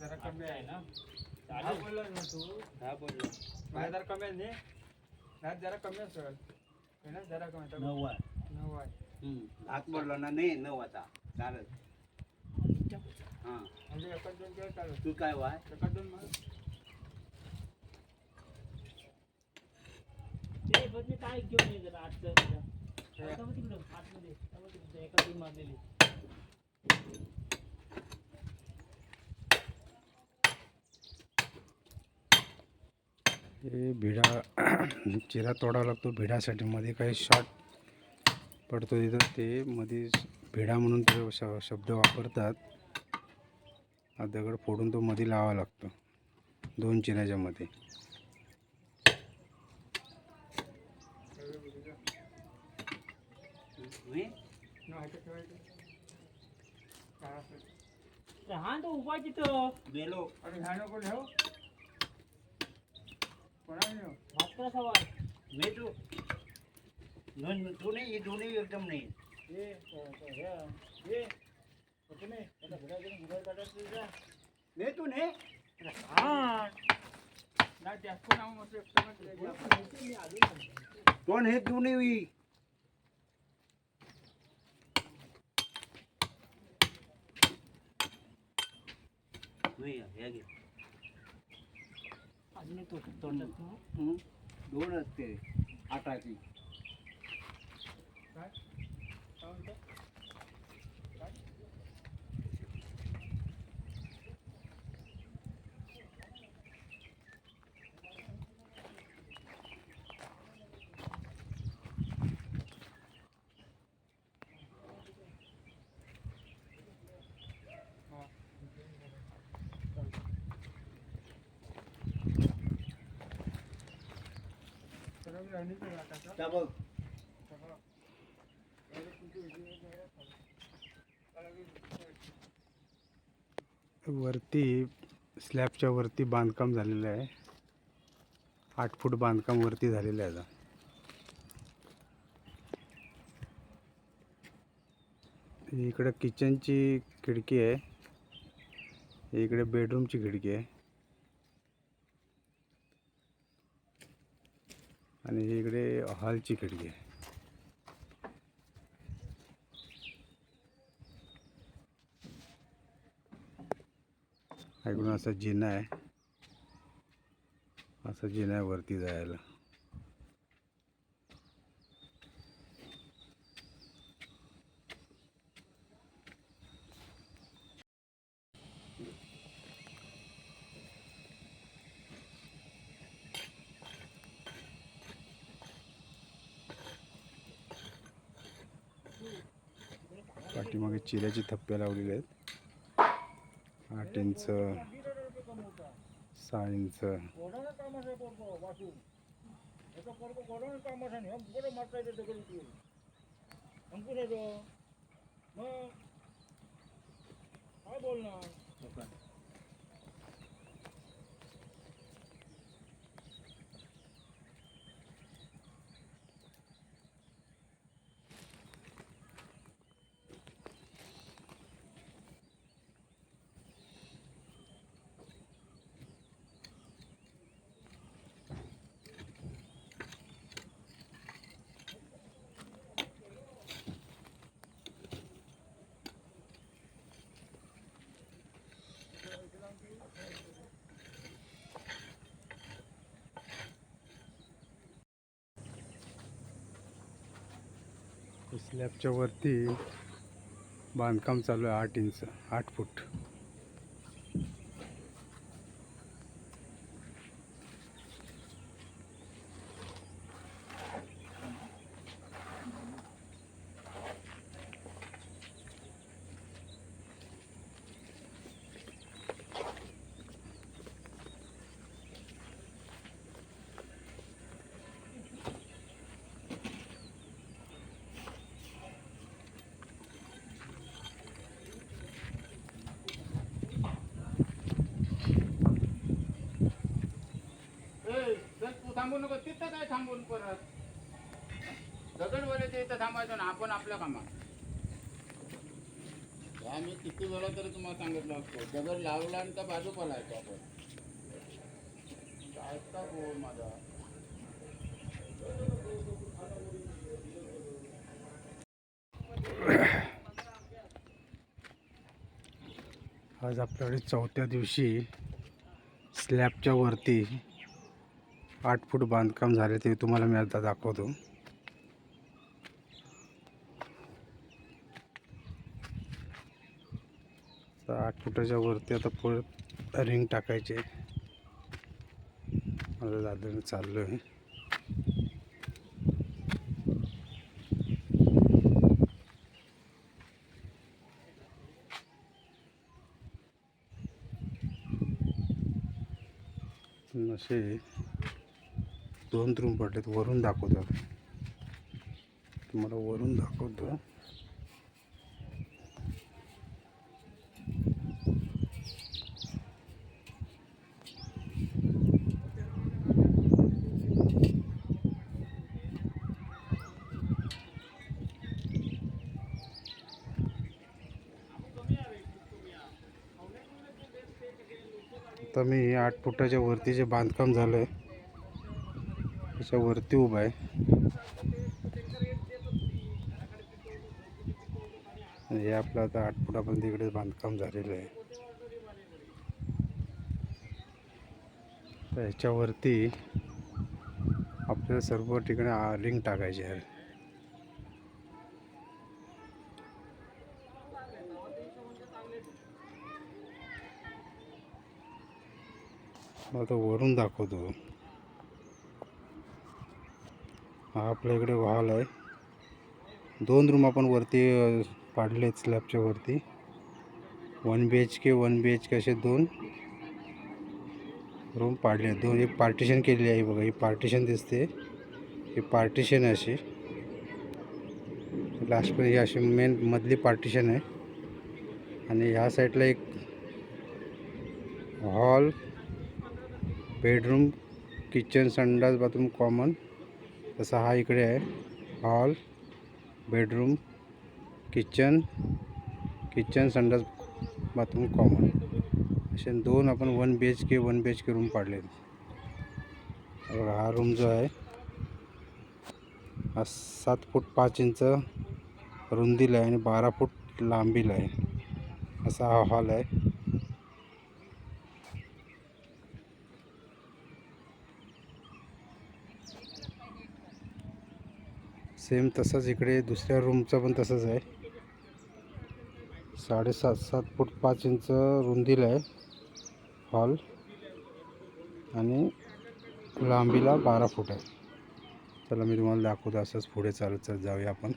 जरा कमी आहे ना चालेल. हा बोलला ना तू हा बोललो माझ्या जरा कमी आहे नी नाच जरा कमी असेल हे ना जरा कमी आहे. नऊ आहे नऊ आहे हम्म. हात बोललो ना नाही नऊ आता चालत हा म्हणजे एकाच दोन किलो चालू तू काय वाय एकाच दोन मार ते बघ मी काय घेऊन ये जरा आजचं आता बघ तिकडं आतमध्ये आता बघ तिकडं, एका तीन मारलेली हे भिडा चिरा तोडावा लागतो. भिडासाठी मध्ये काही शॉर्ट पडतो तिथं. ते मध्ये भिडा म्हणून ते श शब्द वापरतात. हा दगड फोडून तो मध्ये लावावा लागतो. दोन चिऱ्याच्या मध्ये. मी न आहे तर ठेवायचं काय असेल. अरे हा तो उभा आहे तिथं. गेलो अरे ह्या नको भास्कर सवाल मी तू तू नाही हे दोन्ही एकदम नाही ये नाही तू नाही जास्त कोण हे दोन्ही नाही, हे घे. अजून तो तोंडात दोन असते आटाची काय काय म्हणतो हा. सगळं मी राहिलीच आहे आता का? त्या बघ वरती स्लॅबच्या वरती बांधकाम झालेलं आहे. आठ फूट बांधकाम वरती झालेलं आहे आता. इकडं किचनची खिडकी आहे. इकडे बेडरूमची खिडकी आहे. आणि इकडे हॉलची खिडकी आहे. ऐकून असा जिना आहे. असा जिना आहे वरती जायला. पाठीमागे चिऱ्याची थप्प्या लावलेल्या आहेत. आठ इंच सहा इंच कोणाला कामाचं आहे पोरगं, वासू? याचं पोरगं कोणाला कामाचं नाही. हं, कुठं मारता येतं दगड उचलून? हं, कुठं तो? मग? काय बोलणार स्लॅबच्या वरती बांधकाम चालू आहे आठ इंच आठ फूट. थांबू नको तिथं काय थांबून परत? दगड वरे इथं थांबायचं ना आपण आपल्या कामात. आम्ही किती वेळा तरी तुम्हाला सांगितलं असतो दगड लावला आणि तर बाजू पलायचो आपण. ऐकता बोल माझा. आज आपल्याकडे चौथ्या दिवशी स्लॅबच्या वरती आठ फूट बांधकाम झाले ते तुम्हाला मी आता दाखवतो. आठ फुटाच्या वरती आता परत रिंग टाकायचे. माझं दादाने चाललो आहे असे दोन रूम पडलेत वरून दाखवतात तुम्हाला वरून दाखवतो. आता मी आठ फुटाच्या वरती जे बांधकाम झालं आहे अशा वरती उभा आहे. हे आपलं आता आठ फुटापर्यंत इकडे बांधकाम झालेलं आहे. तर ह्याच्यावरती आपल्याला सर्व ठिकाणी रिंग टाकायची आहे मग आता वरून दाखवतो. हा आपल्या इकडे हॉल आहे. दोन रूम आपण वरती पाडले आहेत स्लॅबच्या वरती. One B H K one B H K असे दोन रूम पाडले आहेत दोन एक पार्टिशन केलेली आहे बघा. ही पार्टिशन दिसते. ही पार्टिशन आहे अशी. लास्टमध्ये ही अशी मेन मधली पार्टिशन आहे. आणि ह्या साईडला एक हॉल बेडरूम किचन संडास बाथरूम कॉमन तसा हा इकडे आहे. हॉल बेडरूम किचन किचन संडास बाथरूम कॉमन. असे दोन आपण one B H K one B H K room पाडले बघा हा रूम जो आहे हा सात फूट पाच इंच रुंदीला आहे आणि बारा फूट लांबीला आहे. असा हा हॉल आहे. सेम तसंच इकडे दुसऱ्या रूमचं पण तसंच आहे. साडेसात सात फूट पाच इंच रुंदीला आहे हॉल. आणि लांबीला बारा फूट आहे. चला मी तुम्हाला दाखवतो असंच पुढे चालत चालत जाऊया आपण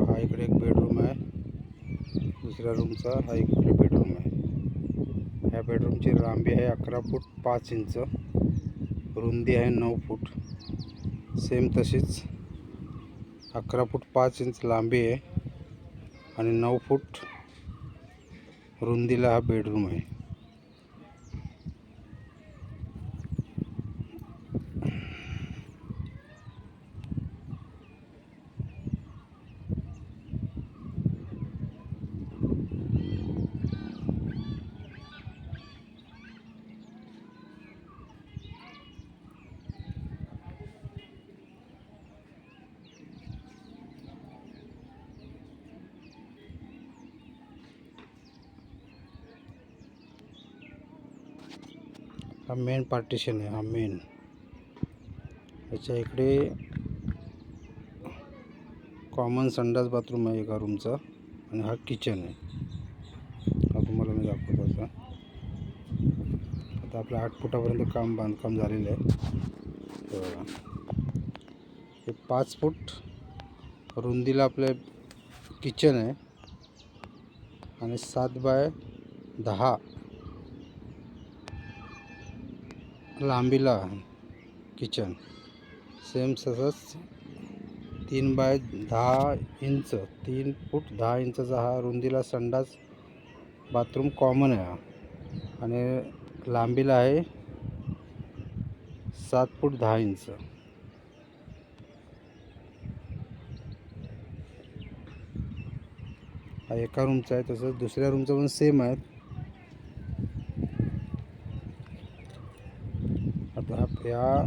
हा इकडे एक बेडरूम आहे दुसऱ्या रूमचा हा एक बेडरूम आहे. ह्या बेडरूमची लांबी आहे अकरा फूट पाच इंच. रुंदी आहे नऊ फूट. सेम तशीच अकरा फूट पाच इंच लांबी आहे आणि नऊ फूट रुंदीला हा बेडरूम आहे. हा मेन पार्टिशन आहे हा मेन याच्या इकडे कॉमन संडास बाथरूम आहे एका रूमचा आणि हा किचन आहे. हा तुम्हाला मी दाखवतो आता. आता आपलं आठ फुटापर्यंत काम बांधकाम झालेलं आहे. हे पाच फूट रुंदीला आपलं किचन आहे. आणि सात बाय दहा. लांबीला किचन. सेम तसंच तीन बाय दहा इंच तीन फूट दहा इंचाचा हा रुंदीला संडास बाथरूम कॉमन आहे हा. आणि लांबीला आहे सात फूट दहा इंच. हा एका रूमचा आहे तसंच दुसऱ्या रूमचं पण सेम आहे आता हा- या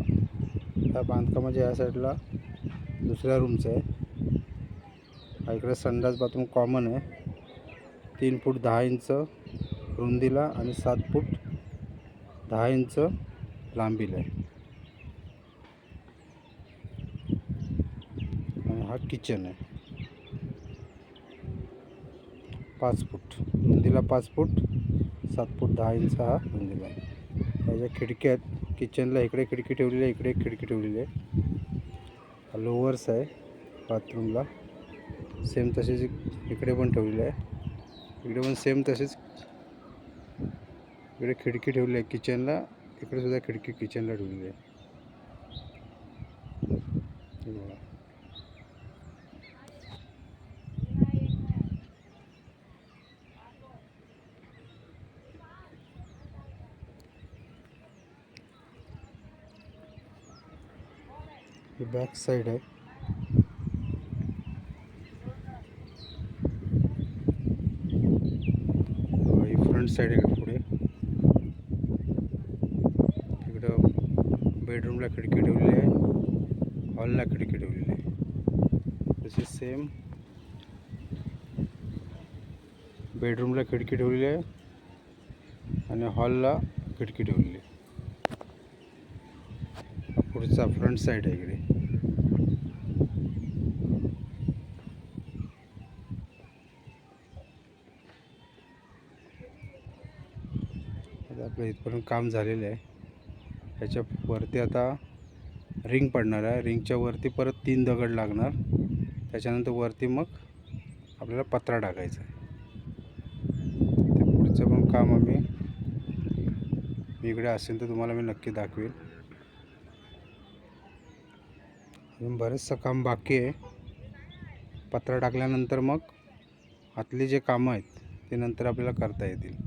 त्या बांधकामाच्या या साईडला दुसऱ्या रूमचं आहे. हा इकडे संडास बाथरूम कॉमन आहे. तीन फूट दहा इंच रुंदीला आणि सात फूट दहा इंच लांबीला आहे. आणि हा किचन आहे. पाच फूट रुंदीला पाच फूट सात फूट दहा इंच हा रुंदीला आहे. त्याच्या खिडक्या आहेत किचनला इकडे खिडकी ठेवलेली आहे इकडे खिडकी ठेवलेली आहे. हा लोअर्स आहे बाथरूमला सेम तसेच इकडे पण ठेवलेली आहे. इकडे पण सेम तसेच इकडे खिडकी ठेवली आहे किचनला इकडे सुद्धा खिडकी किचनला ठेवलेली आहे हे बघा. ही बॅक साईड आहे. ही फ्रंट साईड आहे पुढे? इकडं बेडरूमला खिडकी ठेवलेली आहे. हॉलला खिडकी ठेवलेली आहे. तशी सेम बेडरूमला खिडकी ठेवलेली आहे आणि हॉलला खिडकी ठेवलेली आहे. पुढचा फ्रंट साईड आहे इकडे. आपलं इथपर्यंत काम झालेलं आहे. ह्याच्यावरती आता रिंग पडणार आहे. रिंगच्या वरती परत तीन दगड लागणार. त्याच्यानंतर वरती मग आपल्याला पत्रा टाकायचा आहे. ते पुढचं पण काम आम्ही मी इकडे असेल तर तुम्हाला मी नक्की दाखवेल. अजून बरेचसं काम बाकी आहे. पत्रा टाकल्यानंतर मग आतली जे कामं आहेत ते नंतर आपल्याला करता येतील.